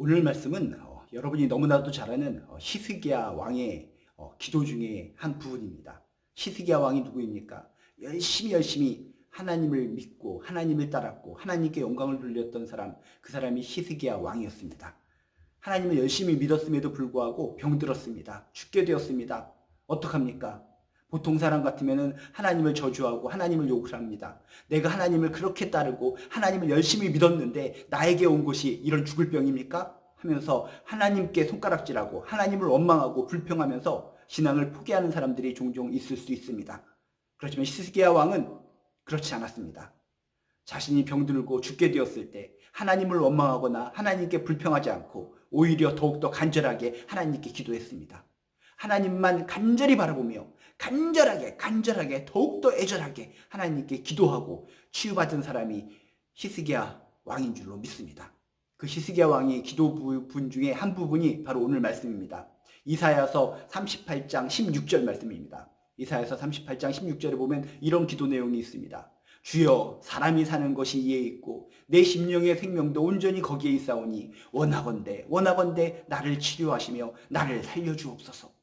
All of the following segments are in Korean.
오늘 말씀은 어, 여러분이 너무나도 잘 아는 어, 히스기야 왕의 어, 기도 중에 한 부분입니다. 히스기야 왕이 누구입니까? 열심히 열심히 하나님을 믿고 하나님을 따랐고 하나님께 영광을 돌렸던 사람 그 사람이 히스기야 왕이었습니다. 하나님을 열심히 믿었음에도 불구하고 병들었습니다. 죽게 되었습니다. 어떡합니까? 보통 사람 같으면은 하나님을 저주하고 하나님을 욕을 합니다. 내가 하나님을 그렇게 따르고 하나님을 열심히 믿었는데 나에게 온 것이 이런 죽을 병입니까? 하면서 하나님께 손가락질하고 하나님을 원망하고 불평하면서 신앙을 포기하는 사람들이 종종 있을 수 있습니다. 그렇지만 히스기야 왕은 그렇지 않았습니다. 자신이 병들고 죽게 되었을 때 하나님을 원망하거나 하나님께 불평하지 않고 오히려 더욱더 간절하게 하나님께 기도했습니다. 하나님만 간절히 바라보며 간절하게 간절하게 더욱더 애절하게 하나님께 기도하고 치유받은 사람이 히스기야 왕인 줄로 믿습니다. 그 히스기야 왕의 기도 분 중에 한 부분이 바로 오늘 말씀입니다. 이사야서 38장 16절 말씀입니다. 이사야서 38장 16절에 보면 이런 기도 내용이 있습니다. 주여 사람이 사는 것이 이에 있고 내 심령의 생명도 온전히 거기에 있사오니 원하건대 원하건대 나를 치료하시며 나를 살려 주옵소서.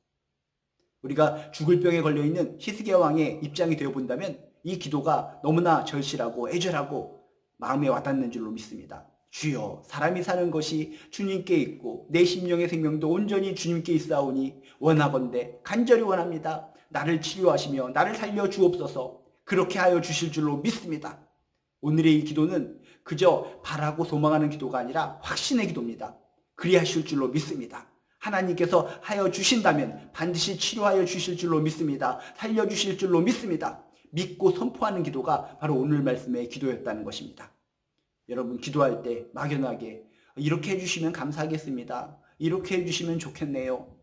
우리가 죽을 병에 걸려 있는 히스기야 왕의 입장이 되어 본다면 이 기도가 너무나 절실하고 애절하고 마음에 와닿는 줄로 믿습니다. 주여 사람이 사는 것이 주님께 있고 내 심령의 생명도 온전히 주님께 있사오니 원하건대 간절히 원합니다. 나를 치료하시며 나를 살려 주옵소서 그렇게 하여 주실 줄로 믿습니다. 오늘의 이 기도는 그저 바라고 소망하는 기도가 아니라 확신의 기도입니다. 그리하실 줄로 믿습니다. 하나님께서 하여 주신다면 반드시 치료하여 주실 줄로 믿습니다. 살려 주실 줄로 믿습니다. 믿고 선포하는 기도가 바로 오늘 말씀의 기도였다는 것입니다. 여러분 기도할 때 막연하게 이렇게 해주시면 감사하겠습니다. 이렇게 해주시면 좋겠네요.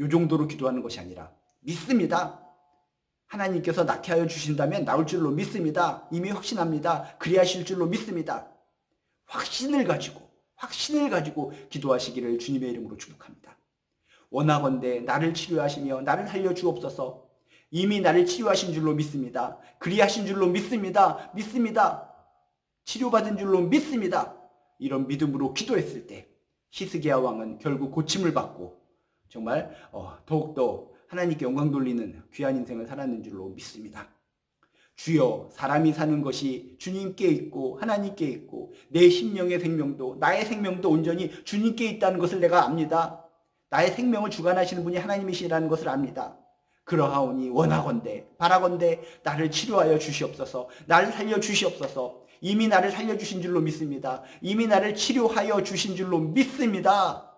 요 정도로 기도하는 것이 아니라 믿습니다. 하나님께서 낳게 하여 주신다면 나올 줄로 믿습니다. 이미 확신합니다. 그리하실 줄로 믿습니다. 확신을 가지고 확신을 가지고 기도하시기를 주님의 이름으로 축복합니다. 원하건대 나를 치료하시며 나를 살려 주옵소서. 이미 나를 치료하신 줄로 믿습니다. 그리하신 줄로 믿습니다. 믿습니다. 치료받은 줄로 믿습니다. 이런 믿음으로 기도했을 때 히스기야 왕은 결국 고침을 받고 정말 어, 더욱더 하나님께 영광 돌리는 귀한 인생을 살았는 줄로 믿습니다. 주여 사람이 사는 것이 주님께 있고 하나님께 있고 내 심령의 생명도 나의 생명도 온전히 주님께 있다는 것을 내가 압니다. 나의 생명을 주관하시는 분이 하나님이시라는 것을 압니다. 그러하오니 원하건대 바라건대 나를 치료하여 주시옵소서 나를 살려 주시옵소서 이미 나를 살려 주신 줄로 믿습니다. 이미 나를 치료하여 주신 줄로 믿습니다.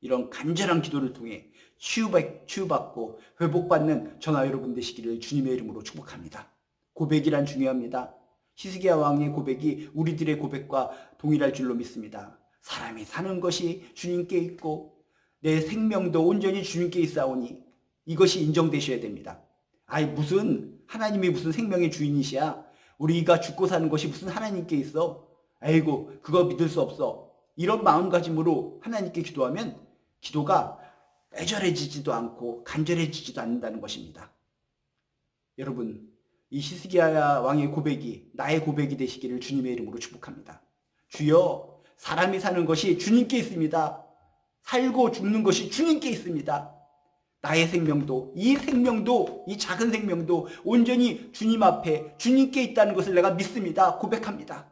이런 간절한 기도를 통해 치유받, 치유받고 회복받는 전화 여러분 되시기를 주님의 이름으로 축복합니다. 고백이란 중요합니다. 히스기야 왕의 고백이 우리들의 고백과 동일할 줄로 믿습니다. 사람이 사는 것이 주님께 있고 내 생명도 온전히 주님께 있사오니 이것이 인정되셔야 됩니다. 아이 무슨 하나님이 무슨 생명의 주인이시야? 우리가 죽고 사는 것이 무슨 하나님께 있어? 아이고 그거 믿을 수 없어. 이런 마음가짐으로 하나님께 기도하면 기도가 애절해지지도 않고 간절해지지도 않는다는 것입니다. 여러분, 이 히스기야 왕의 고백이 나의 고백이 되시기를 주님의 이름으로 축복합니다. 주여, 사람이 사는 것이 주님께 있습니다. 살고 죽는 것이 주님께 있습니다. 나의 생명도, 이 생명도, 이 작은 생명도 온전히 주님 앞에 주님께 있다는 것을 내가 믿습니다. 고백합니다.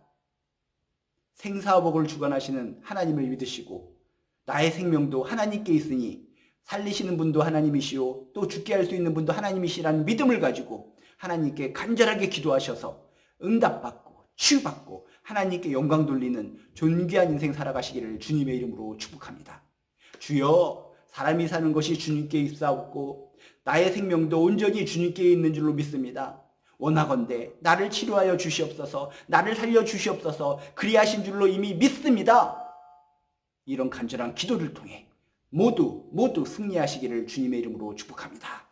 생사복을 주관하시는 하나님을 믿으시고, 나의 생명도 하나님께 있으니 살리시는 분도 하나님이시오 또 죽게 할 수 있는 분도 하나님이시라는 믿음을 가지고 하나님께 간절하게 기도하셔서 응답받고 치유받고 하나님께 영광 돌리는 존귀한 인생 살아가시기를 주님의 이름으로 축복합니다. 주여 사람이 사는 것이 주님께 있사옵고 나의 생명도 온전히 주님께 있는 줄로 믿습니다. 원하건대 나를 치료하여 주시옵소서 나를 살려 주시옵소서 그리하신 줄로 이미 믿습니다. 이런 간절한 기도를 통해 모두 모두 승리하시기를 주님의 이름으로 축복합니다.